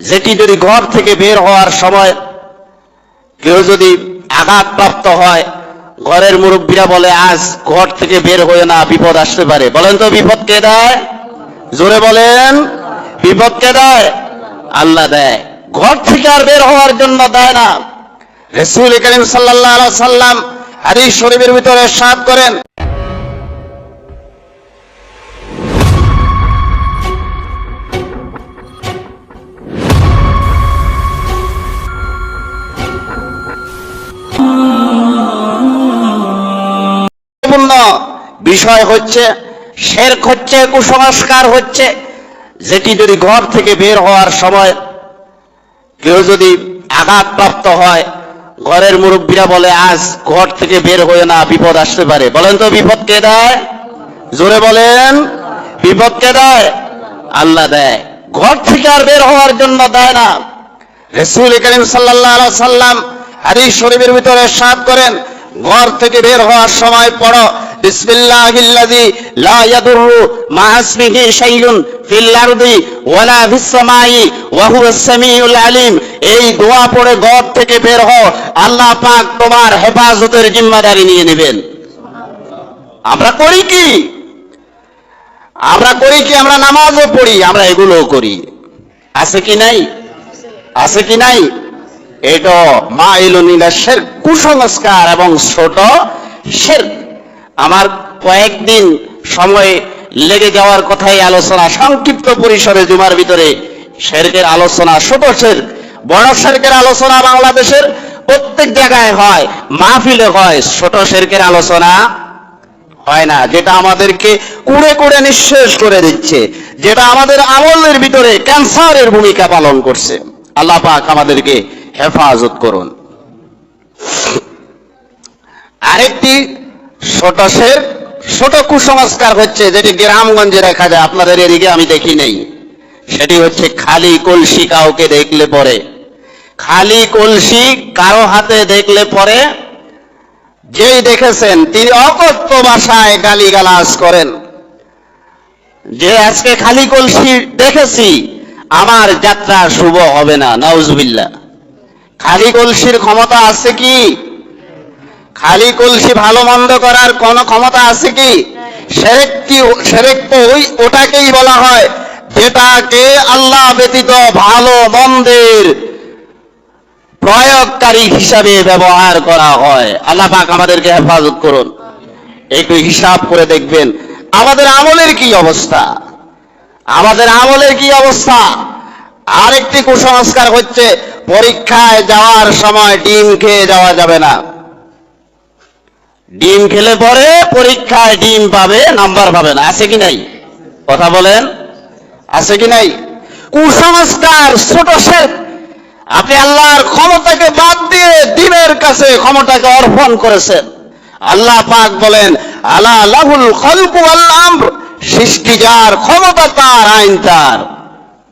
যেটি যদি ঘর থেকে বের হওয়ার সময় কেউ যদি আঘাতপ্রাপ্ত হয়, ঘরের মুরব্বীরা বলে, আজ ঘর থেকে বের হয়ে না, বিপদ আসতে পারে। বলেন তো, বিপদ কে দেয়? জোরে বলেন, বিপদ কে দেয়? আল্লাহ দেয়। ঘর থেকে আর বের হওয়ার জন্য দেয় না। রসুল করিম সাল্লাহ সাল্লাম হাদিস শরীফের ভিতরে সাত করেন। বিষয় হচ্ছে, শেরক হচ্ছে, কুসংস্কার হচ্ছে। যেটি যদি ঘর থেকে বের হওয়ার সময় কেউ যদি আঘাতপ্রাপ্ত হয়, ঘরের মুরব্বীরা বলে, আজ ঘর থেকে বের হয়ে না, বিপদ আসতে পারে। বলেন তো, বিপদ কে দেয়? জোরে বলেন, বিপদ কে দেয়? আল্লাহ দেয়। ঘর থেকে আর বের হওয়ার জন্য দেয় না। রসুল করিম সাল্লাহ সাল্লাম হাদিস শরীফের ভিতরে সাত করেন, ঘর থেকে বের হওয়ার সময় পড়ো এই দোয়া পড়ে থেকে বের হও। আল্লাহ পাক তোমার হেফাজতের জিম্মাদারি নিয়ে নেবেন। আমরা করি কি? আমরা করি কি? আমরা নামাজও পড়ি, আমরা এগুলোও করি। আছে কি নাই? আছে কি নাই? এটা মা ইলুনিলাসের কুসংস্কার এবং ছোট শের। আমার কয়েকদিন সময় লেগে যাওয়ার কথাই আলোচনা সংক্ষিপ্ত পরিসরে জুমার ভিতরে শেরকের আলোচনা, ছোট শের বড় শেরকের আলোচনা বাংলাদেশের প্রত্যেক জায়গায় হয়, মাহফিলে হয়, ছোট শেরকের আলোচনা হয় না, যেটা আমাদেরকে কুড়ে কুড়ে নিঃশেষ করে দিচ্ছে, যেটা আমাদের আমলের ভিতরে ক্যান্সারের ভূমিকা পালন করছে। আল্লাহ পাক আমাদেরকে হেফাজত করুন। আরেকটি ছোট শের, ছোট কুসংস্কার হচ্ছে যেটি গ্রামগঞ্জে দেখা যায়, আপনাদের এদিকে আমি দেখি নেই। সেটি হচ্ছে খালি কলসি কাউকে দেখলে পরে। খালি কলসি কারও হাতে দেখলে পরে, যেই দেখেছেন তিনি অকথ্য ভাষায় গালিগালাজ করেন। যে আজকে খালি কলসি দেখেছি, আমার যাত্রা শুভ হবে না নাউজবিল্লা খালি কলসির ক্ষমতা আছে কি? খালি কলসি ভালো মন্দ করার কোন ক্ষমতা আছে কি? সেরেক কি সেরেক তো ওই ওটাকেই বলা হয় যেটাকে আল্লাহ ব্যতীত ভালো মন্দের প্রয়োগকারী হিসাবে ব্যবহার করা হয়। আল্লাহ পাক আমাদেরকে হেফাজত করুন। একটু হিসাব করে দেখবেন আমাদের আমলের কি অবস্থা? আমাদের আমলের কি অবস্থা? আরেকটি কুসংস্কার হচ্ছে পরীক্ষায় যাওয়ার সময় ডিম খেয়ে যাওয়া যাবে না। ডিম খেলে পরে পরীক্ষায় ডিম পাবে, নাম্বার পাবে না। আছে কি নাই? কথা বলেন। আছে কি নাই? কুসংস্কার ছোট শেখ, আপনি আল্লাহর ক্ষমতাকে বাদ দিয়ে দিনের কাছে ক্ষমতাকে অর্পণ করেছেন। আল্লাহ পাক বলেন, আলা লাহুল খলকু আল্লাহ সৃষ্টি যার ক্ষমতা, তার আইন তার।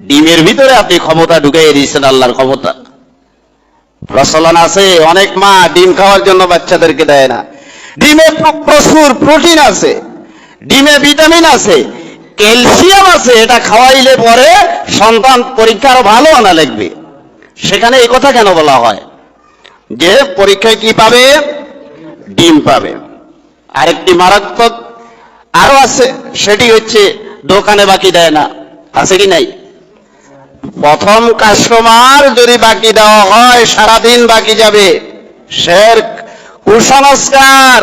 ডিমের ভিতরে আপনি ক্ষমতা ঢুকাইয়ে দিয়েছেন আল্লাহর ক্ষমতা। প্রচলন আছে, অনেক মা ডিম খাওয়ার জন্য বাচ্চাদেরকে দেয় না। ডিমে প্রচুর প্রোটিন আছে, ডিমে ভিটামিন আছে, ক্যালসিয়াম আছে, এটা খাওয়াইলে পরে সন্তান পরীক্ষা আরও ভালো আনা লাগবে। সেখানে এই কথা কেন বলা হয়? যে পরীক্ষায় কি পাবে? ডিম পাবে। আরেকটি মারাত্মক আরও আছে, সেটি হচ্ছে দোকানে বাকি দেয় না। আছে কি নাই? প্রথম কাস্টমার যদি বাকি দেওয়া হয়, সারাদিন বাকি যাবে, শের কুসংস্কার।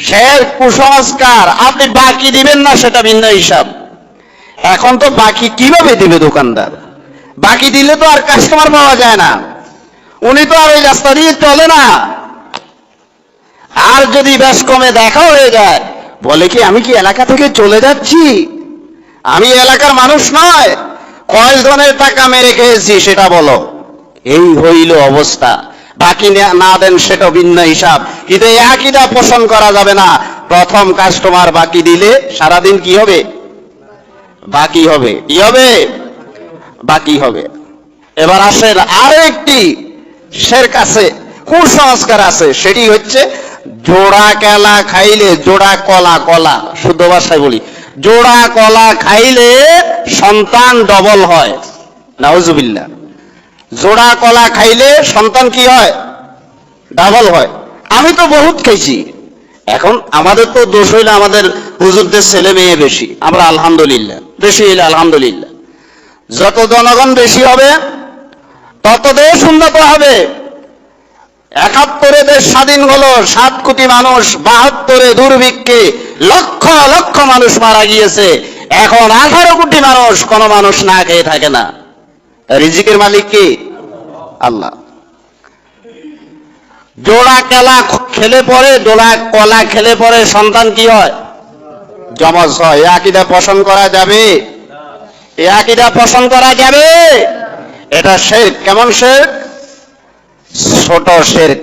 শের কুসংস্কার। আপনি বাকি দিবেন না, সেটা ভিন্ন হিসাব। এখন তো বাকি কীভাবে দিবে দোকানদার? বাকি দিলে তো আর কাস্টমার পাওয়া যায় না। উনি তো আর ওই রাস্তা দিয়ে চলে না। আর যদি বেশ কমে দেখা হয়ে যায়, বলে কি আমি কি এলাকা থেকে চলে যাচ্ছি? আমি এলাকার মানুষ নয় কয়জনের টাকা মেরে খেয়েছি, সেটা বলো। এই হইল অবস্থা। বাকি না- দেন সেটা ভিন্ন হিসাব। কিন্তু আকিদা পোষণ করা যাবে না। প্রথম কাস্টমার বাকি দিলে সারাদিন কি হবে? বাকি হবে। কি হবে? বাকি হবে। এবার আসেন আরও একটি শের কাছে কুসংস্কার আছে। সেটি হচ্ছে জোড়া কেলা খাইলে জোড়া কলা কলা, শুদ্ধ ভাষায় বলি। জোড়া কলা খাইলে সন্তান ডবল হয়। নাউজুবিল্লা জোড়া কলা খাইলে সন্তান কি হয়? ডাবল হয়। আমি তো বহুত খাইছি। এখন আমাদের তো দোষ হইলে আমাদের হুজুরদের ছেলে মেয়ে বেশি। আমরা আলহামদুলিল্লাহ, বেশি হইলে আলহামদুলিল্লাহ। যত জনগণ বেশি হবে, তত দেশ উন্নত হবে। একাত্তরে দেশ স্বাধীন হলো, সাত কোটি মানুষ, বাহাত্তরে দুর্ভিক্ষে লক্ষ লক্ষ মানুষ মারা গিয়েছে। এখন আঠারো কোটি মানুষ কোন মানুষ না খেয়ে থাকে না। রিজিকের মালিক কি? আল্লাহ। জোড়া কেলা খেলে পরে জোড়া কলা খেলে পরে সন্তান কি হয়? জমজ হয়। এ পছন্দ করা যাবে? এ আকিদা পছন্দ করা যাবে? এটা শের কেমন শের ছোট শেরক।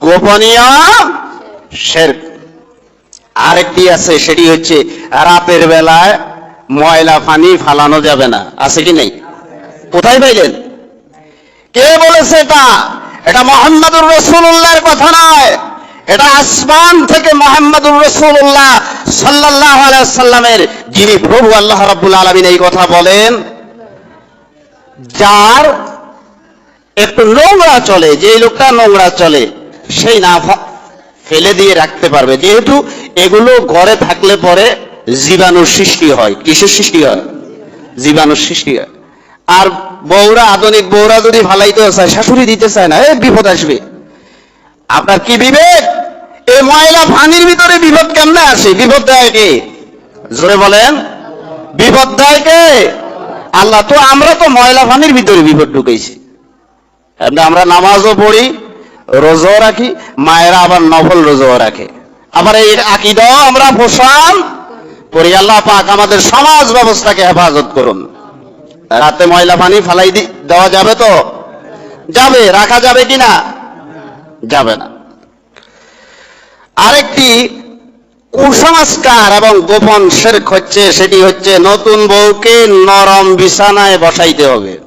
গোপনীয় শেরক। আরেকটি আছে, সেটি হচ্ছে রাতের বেলায় ময়লা পানি ফালানো যাবে না। আছে কি নেই? কোথায় পাইলেন? কে বলেছে এটা? এটা মোহাম্মদুর রসুল্লাহর কথা নয়। এটা আসমান থেকে মোহাম্মদুর রসুল্লাহ সাল্লাহ সাল্লামের যিনি প্রভু আল্লাহ রাব্বুল আলমিন এই কথা বলেন, যার একটু নোংরা চলে যে লোকটা নোংরা চলে, সেই না ফেলে দিয়ে রাখতে পারবে। যেহেতু এগুলো ঘরে থাকলে পরে জীবাণুর সৃষ্টি হয়। কিসের সৃষ্টি হয়? জীবাণুর সৃষ্টি হয়। আর বউরা আধুনিক, বউরা যদি ভালাইতে চায়, শাশুড়ি দিতে চায় না, এ বিপদ আসবে। আপনার কি বিবেক? এই ময়লা পানির ভিতরে বিপদ কেমনে আসে? বিপদ দেয় কে? জোরে বলেন। বিপদ দেয় কে? আল্লাহ তো, আমরা তো ময়লা পানির ভিতরে বিপদ ঢুকেছি। আমরা নামাজও পড়ি, রোজাও রাখি, মায়েরা আবার নফল রোজাও রাখে। আবার এই আকিদাও আমরা পোষণ করি আল্লাহ পাক আমাদের সমাজ ব্যবস্থাকে হেফাজত করুন। রাতে ময়লা পানি ফালাই দেওয়া যাবে তো? যাবে, রাখা যাবে কিনা যাবে না। আরেকটি কুসংস্কার এবং গোপন শেরক হচ্ছে, সেটি হচ্ছে নতুন বউকে নরম বিছানায় বসাইতে হবে।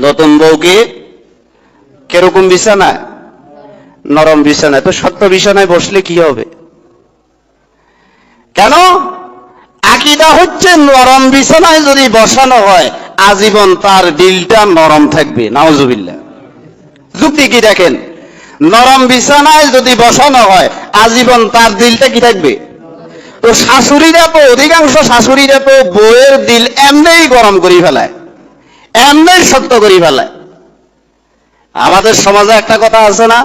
নতুন বউকে কীরকম বিছানায়? নরম বিছানায়। তো শক্ত বিছানায় বসলে কি হবে? কেন? আকিদা হচ্ছে নরম বিছানায় যদি বসানো হয়, আজীবন তার দিলটা নরম থাকবে। নাওজুবিল্লাহ যুক্তি কি দেখেন? নরম বিছানায় যদি বসানো হয়, আজীবন তার দিলটা কি থাকবে? তো শাশুড়িরা তো, অধিকাংশ শাশুড়িরা তো বউয়ের দিল এমনিই গরম করে ফেলায়। এমনি সত্য করি ফেলায়। আমাদের সমাজে একটা কথা আছে না?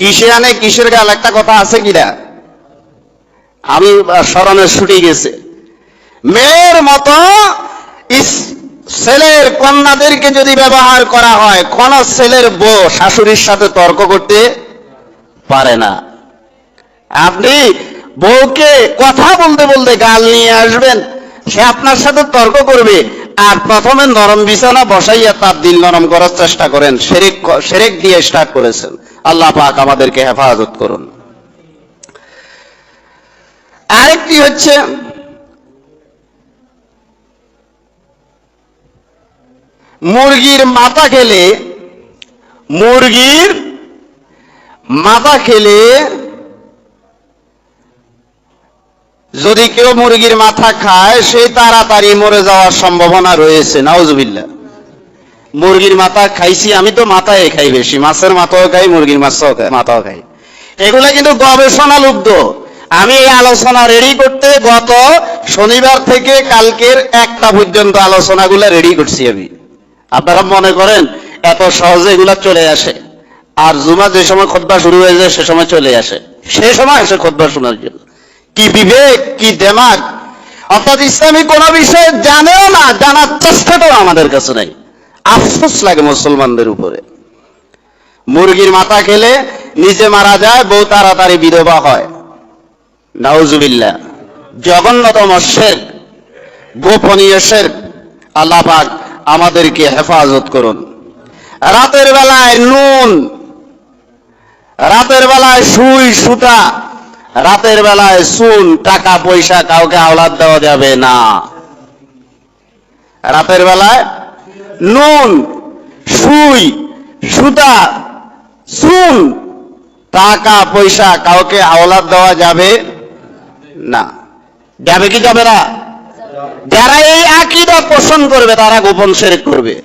কিসে আনে, কিসের গাল? একটা কথা আছে কিনা? আমি স্মরণে ছুটি গেছে। মেয়ের মতো ছেলের কন্যাদেরকে যদি ব্যবহার করা হয়, কোন ছেলের বউ শাশুড়ির সাথে তর্ক করতে পারে না। আপনি বউকে কথা বলতে বলতে গাল নিয়ে আসবেন, সে আপনার সাথে তর্ক করবে, আর প্রথমে নরম বিছানা বসাইয়া তার দিল নরম করার চেষ্টা করেন, সেরেক সেরেক দিয়ে স্টার্ট করেছেন। আল্লাহ পাক আমাদেরকে হেফাজত করুন। আরেকটি হচ্ছে মুরগির মাথা খেলে, মুরগির মাথা খেলে যদি কেউ মুরগির মাথা খায়, সে তাড়াতাড়ি মরে যাওয়ার সম্ভাবনা রয়েছে। নাউজুবিল্লাহ। মুরগির মাথা খাইছি, আমি তো মাথায় খাই বেশি। মাছের মাথাও খাই, মুরগির মাছও খাই, মাথাও খাই। এগুলো কিন্তু গবেষণা লুব্ধ আমি এই আলোচনা রেডি করতে গত শনিবার থেকে কালকের একটা পর্যন্ত আলোচনাগুলো রেডি করছি আমি। আপনারা মনে করেন, এত সহজে এগুলা চলে আসে। আর জুমা যে সময় খোদবা শুরু হয়ে যায়, সে সময় চলে আসে। সে সময় আসে খোদবা শোনার জন্য। কি বিবেক, কি দেমাগ অর্থাৎ ইসলামী কোন বিষয়ে জানেও না, জানার চেষ্টাটাও আমাদের কাছে নাই। আফসোস লাগে মুসলমানদের উপরে। মুরগির মাথা খেলে নিজে মারা যায়, বউ তাড়াতাড়ি বিধবা হয়। নাউজুবিল্লাহ। জঘন্যতম শের, গোপনীয় শের। আল্লাহ পাক আমাদেরকে হেফাজত করুন। রাতের বেলায় নুন, রাতের বেলায় সুই, সুতা, রাতের বেলায় সুন টাকা, পয়সা কাউকে আওলাদ দেওয়া যাবে না। রাতের বেলায় নুন, সুই, সুতা সুন টাকা, পয়সা কাউকে আওলাদ দেওয়া যাবে না। যাবে কি যাবে না? যারা এই আকিদা পোষণ করবে, তারা গোপন শেরেক করবে।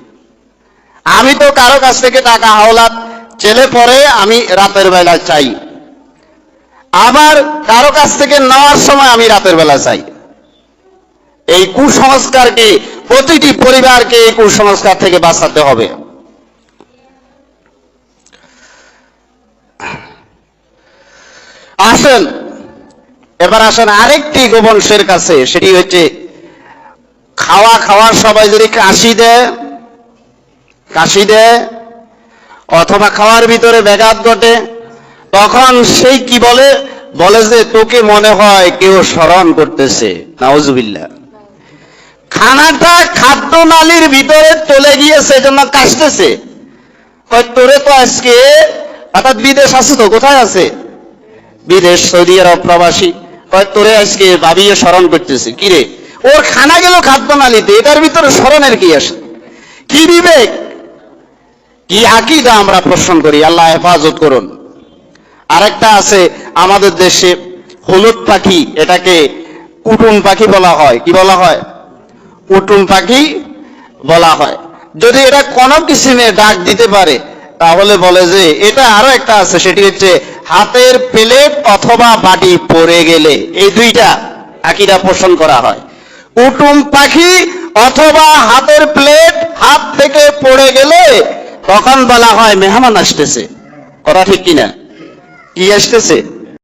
আমি তো কারও কাছ থেকে টাকা হাওলাত চেলে পরে আমি রাতের বেলা চাই। আবার কারও কাছ থেকে নেওয়ার সময় আমি রাতের বেলা চাই। এই কুসংস্কারকে, প্রতিটি পরিবারকে এই কুসংস্কার থেকে বাঁচাতে হবে। আসেন এবার আসেন আরেকটি গোপন শের কাছে সেটি হচ্ছে খাওয়া খাওয়ার সবাই যদি কাশি দেয় কাশি দেয়, অথবা খাওয়ার ভিতরে ব্যাঘাত ঘটে, তখন সেই কি বলে? বলে যে, তোকে মনে হয় কেউ স্মরণ করতেছে। নাউজুবিল্লাহ। খানাটা খাদ্য নালীর ভিতরে চলে গিয়েছে এজন্য কাশতেছে। তোরে তো আজকে অর্থাৎ বিদেশ আছে তো, কোথায় আছে? বিদেশ সৌদি আরব প্রবাসী। তোরে আজকে ভাবিয়ে স্মরণ করতেছে। কিরে ওর খানা গেল খাদ্য নালীতে, এটার ভিতরে স্মরণের কি আসে কি বিবেক? কি আকিদা আমরা প্রশ্ন করি? আল্লাহ হেফাজত করুন। আরেকটা আছে, আমাদের দেশে হলুদ পাখি, এটাকে কুটুম পাখি বলা হয়। কি বলা হয়? কুটুম পাখি বলা হয়। যদি এটা কোন কিসিমে ডাক দিতে পারে, তাহলে বলে যে, এটা আরও একটা আছে, সেটি হচ্ছে হাতের প্লেট অথবা বাটি পড়ে গেলে এই দুইটা আকিদা পোষণ করা হয়। উটুম পাখি অথবা হাতের প্লেট হাত থেকে পড়ে গেলে তখন বলা হয় মেহমান আসতেছে। করা ঠিক কিনা? কি আসতেছে?